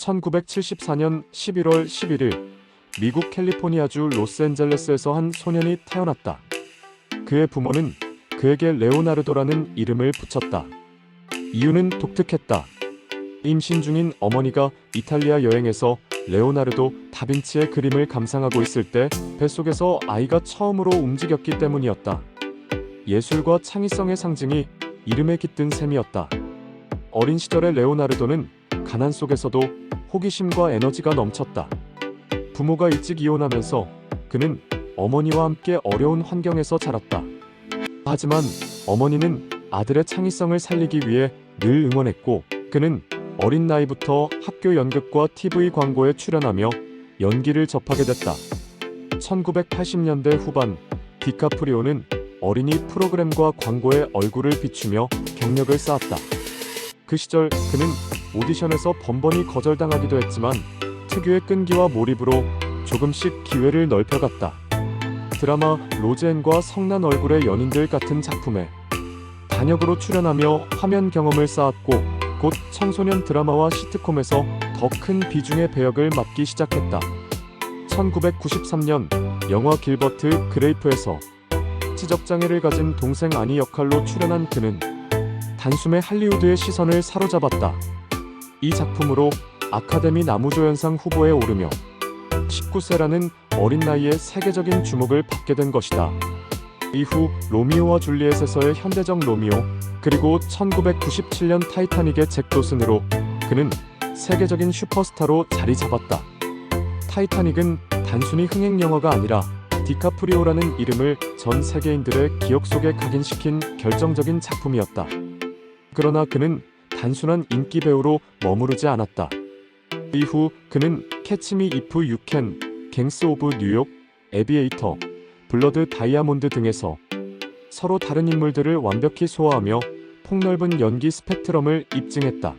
1974년 11월 11일 미국 캘리포니아주 로스앤젤레스에서 한 소년이 태어났다. 그의 부모는 그에게 레오나르도라는 이름을 붙였다. 이유는 독특했다. 임신 중인 어머니가 이탈리아 여행에서 레오나르도 다빈치의 그림을 감상하고 있을 때 뱃속에서 아이가 처음으로 움직였기 때문이었다. 예술과 창의성의 상징이 이름에 깃든 셈이었다. 어린 시절의 레오나르도는 가난 속에서도 호기심과 에너지가 넘쳤다. 부모가 일찍 이혼하면서 그는 어머니와 함께 어려운 환경에서 자랐다. 하지만 어머니는 아들의 창의성을 살리기 위해 늘 응원했고 그는 어린 나이부터 학교 연극과 TV 광고에 출연하며 연기를 접하게 됐다. 1980년대 후반 디카프리오는 어린이 프로그램과 광고에 얼굴을 비추며 경력을 쌓았다. 그 시절 그는 오디션에서 번번이 거절당하기도 했지만 특유의 끈기와 몰입으로 조금씩 기회를 넓혀갔다. 드라마 로젠과 성난 얼굴의 연인들 같은 작품에 단역으로 출연하며 화면 경험을 쌓았고 곧 청소년 드라마와 시트콤에서 더 큰 비중의 배역을 맡기 시작했다. 1993년 영화 길버트 그레이프에서 지적장애를 가진 동생 아니 역할로 출연한 그는 단숨에 할리우드의 시선을 사로잡았다. 이 작품으로 아카데미 나무조연상 후보에 오르며 19세라는 어린 나이에 세계적인 주목을 받게 된 것이다. 이후 로미오와 줄리엣에서의 현대적 로미오, 그리고 1997년 타이타닉의 잭 도슨으로 그는 세계적인 슈퍼스타로 자리 잡았다. 타이타닉은 단순히 흥행 영화가 아니라 디카프리오라는 이름을 전 세계인들의 기억 속에 각인시킨 결정적인 작품이었다. 그러나 그는 단순한 인기 배우로 머무르지 않았다. 이후 그는 캐치미 이프 유캔, 갱스 오브 뉴욕, 에비에이터, 블러드 다이아몬드 등에서 서로 다른 인물들을 완벽히 소화하며 폭넓은 연기 스펙트럼을 입증했다.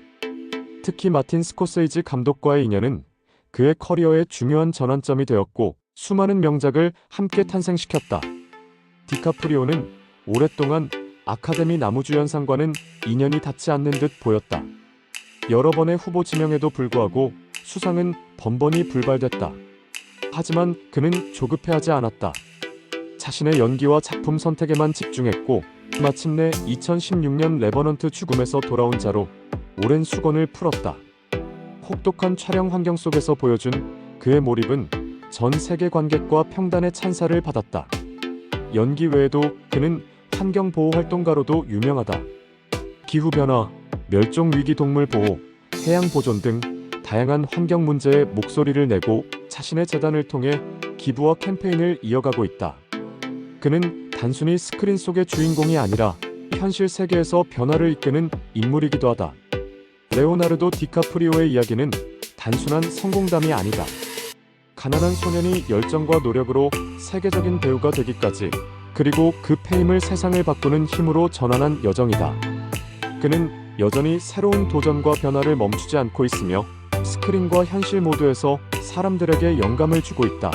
특히 마틴 스코세이지 감독과의 인연은 그의 커리어의 중요한 전환점이 되었고 수많은 명작을 함께 탄생시켰다. 디카프리오는 오랫동안 아카데미 나무주연상과는 인연이 닿지 않는 듯 보였다. 여러 번의 후보 지명에도 불구하고 수상은 번번이 불발됐다. 하지만 그는 조급해하지 않았다. 자신의 연기와 작품 선택에만 집중했고 마침내 2016년 레버넌트 죽음에서 돌아온 자로 오랜 수건을 풀었다. 혹독한 촬영 환경 속에서 보여준 그의 몰입은 전 세계 관객과 평단의 찬사를 받았다. 연기 외에도 그는 환경 보호 활동가로도 유명하다. 기후 변화, 멸종 위기 동물 보호, 해양 보존 등 다양한 환경 문제에 목소리를 내고 자신의 재단을 통해 기부와 캠페인을 이어가고 있다. 그는 단순히 스크린 속의 주인공이 아니라 현실 세계에서 변화를 이끄는 인물이기도 하다. 레오나르도 디카프리오의 이야기는 단순한 성공담이 아니다. 가난한 소년이 열정과 노력으로 세계적인 배우가 되기까지 그리고 그 페임을 세상을 바꾸는 힘으로 전환한 여정이다. 그는 여전히 새로운 도전과 변화를 멈추지 않고 있으며 스크린과 현실 모두에서 사람들에게 영감을 주고 있다.